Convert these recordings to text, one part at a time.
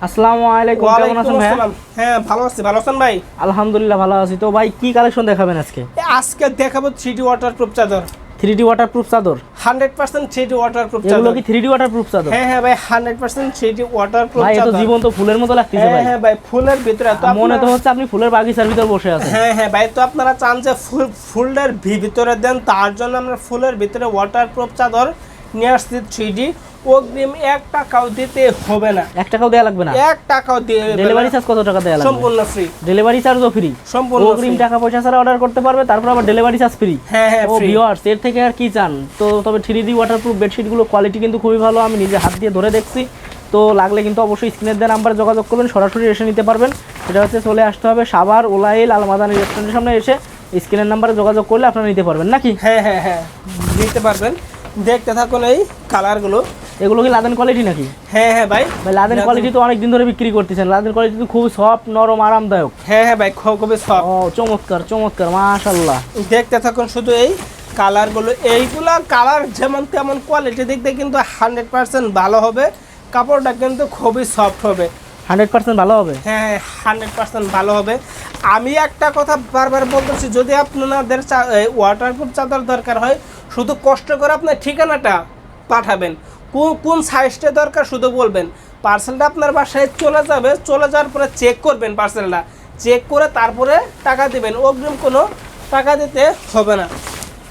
আসসালামু আলাইকুম কেমন আছেন ভাই? হ্যাঁ ভালো আছি। ভালো আছেন ভাই? আলহামদুলিল্লাহ ভালো আছি। তো ভাই কি কালেকশন দেখাবেন আজকে? আজকে দেখাবো থ্রি ডি ওয়াটার প্রুফ চাদর। থ্রি ডি ওয়াটার প্রুফ চাদর? Hundred percent three D waterproof এগুলো কি থ্রি ডি ওয়াটার প্রুফ চাদর? হ্যাঁ হ্যাঁ ভাই hundred percent three D waterproof ভাই এত চাদর। জীবন্ত ফুলের মতো লাগতেছে হ্যাঁ ভাই। হ্যাঁ ভাই ফুলের ভিতরে তো মনে তো হচ্ছে আপনি ফুলের বাগিচার ভিতর বসে আছেন। হ্যাঁ হ্যাঁ ভাই তো আপনারা চান যে ফুল ফুলের ভি- ভিতরে দেন তার জন্য আমরা ফুলের ভিতরে ওয়াটার প্রুফ চাদর নিয়ে আসছি থ্রি ডি অগ্রিম এক টাকাও দিতে হবে না। এক টাকাও দেওয়া লাগবে না? এক টাকাও দিয়ে ডেলিভারি চার্জ কত টাকা দেওয়া লাগবে? সম্পূর্ণ ফ্রি ডেলিভারি চার্জও ফ্রি সম্পূর্ণ অগ্রিম টাকা পয়সা ছাড়া অর্ডার করতে পারবে তারপর আবার ডেলিভারি চার্জ ফ্রি হ্যাঁ হ্যাঁ ও ভিউয়ার্স এর থেকে আর কি চান? তো তবে থ্রি ডি ওয়াটারপ্রুফ বেডশিটগুলো কোয়ালিটি কিন্তু খুবই ভালো আমি নিজে হাত দিয়ে ধরে দেখছি। তো লাগলে কিন্তু অবশ্যই স্ক্রিনের দেওয়া নাম্বারে যোগাযোগ করবেন সরাসরি এসে নিতে পারবেন। সেটা হচ্ছে চলে আসতে হবে সাবার ওলাইল আলমাদানি রেস্টুরেন্টের সামনে এসে স্ক্রিনের নাম্বারে যোগাযোগ করলে আপনারা নিতে পারবেন নাকি? হ্যাঁ হ্যাঁ হ্যাঁ নিতে পারবেন। দেখতে থাকুন এই কালারগুলো এগুলো কি লাদেন কোয়ালিটি নাকি? হ্যাঁ হ্যাঁ ভাই। ভাই লাদেন কোয়ালিটি তো অনেক দিন ধরে বিক্রি করতেছেন। লাদেন কোয়ালিটি তো খুব সফট নরম আরামদায়ক। হ্যাঁ হ্যাঁ ভাই খুব খুবই সফট ও চমৎকার চমৎকার মাশাল্লাহ দেখতে থাকুন শুধু এই কালারগুলো এইগুলা কালার যেমন তেমন কোয়ালিটি দেখতে কিন্তু হান্ড্রেড পার্সেন্ট ভালো হবে। কাপড়টা কিন্তু খুবই সফট হবে। হান্ড্রেড পার্সেন্ট ভালো হবে? হ্যাঁ হান্ড্রেড পার্সেন্ট ভালো হবে। আমি একটা কথা বারবার বলতেছি যদি আপনাদের ওয়াটারপ্রুফ চাদর দরকার হয় শুধু কষ্ট করে আপনার ঠিকানাটা পাঠাবেন। কোন কোন সাইজটা দরকার শুধু বলবেন। পার্সেলটা আপনার বাসায় চলে যাবে, চলে যাওয়ার পরে চেক করবেন পার্সেলটা চেক করে তারপরে টাকা দেবেন। অগ্রিম কোনো টাকা দিতে হবে না।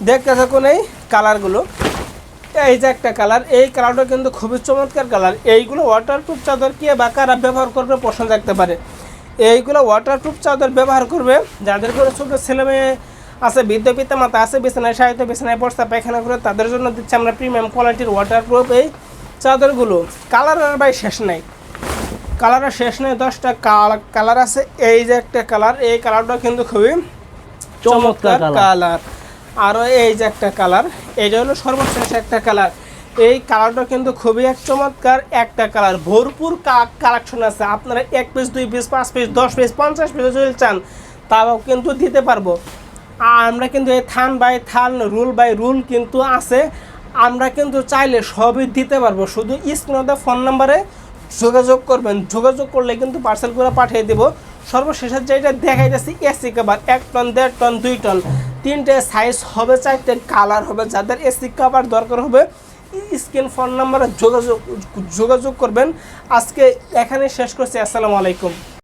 দেখতে থাকুন এই কালারগুলো এই যে একটা কালার এই কালারটা কিন্তু খুবই চমৎকার কালার এইগুলো ওয়াটারপ্রুফ চাদর কে বা কারা ব্যবহার করবে প্রশ্ন থাকতে পারে। এইগুলো ওয়াটারপ্রুফ চাদর ব্যবহার করবে। যাদের করে ছোটো ছেলে মেয়ে আছে বৃদ্ধ পিতা মাতা আছে বিছানায় সাহিত্য বিছানায় পড়তে পায়খানা করে তাদের জন্য দিচ্ছে আমরা প্রিমিয়াম কোয়ালিটির ওয়াটারপ্রুফ এই চাদরগুলো। কালার আর ভাই শেষ নাই। কালারের শেষ নাই দশটা কালার আছে। এই যে একটা কালার এই কালারটা কিন্তু খুবই চমৎকার কালার কালার আরও এই যে একটা কালার এইটা হলো সর্বশেষ একটা কালার এই কালারটা কিন্তু খুবই এক চমৎকার একটা কালার ভরপুর কালেকশন আছে। আপনারা এক পিস দুই পিস পাঁচ পিস দশ পিস পঞ্চাশ পিস যদি চান তাও কিন্তু দিতে পারব। আমরা কিন্তু এই থান বাই থান, রুল বাই রুল কিন্তু আছে। আমরা কিন্তু চাইলে সবই দিতে পারব। শুধু স্ক্রিনে ফোন নাম্বারে যোগাযোগ করবেন। যোগাযোগ করলে কিন্তু পার্সেলগুলো পাঠিয়ে দেবো। সর্বশেষের যেটা দেখাই যাচ্ছে এসি কাবার এক টন, দেড় টন, দুই টন। তিনটে সাইজ হবে, চারটে কালার হবে। যাদের এসি কাবার দরকার হবে, স্ক্রিন ফোন নাম্বারে যোগাযোগ যোগাযোগ করবেন। আজকে এখানে শেষ করছি। আসসালামু আলাইকুম।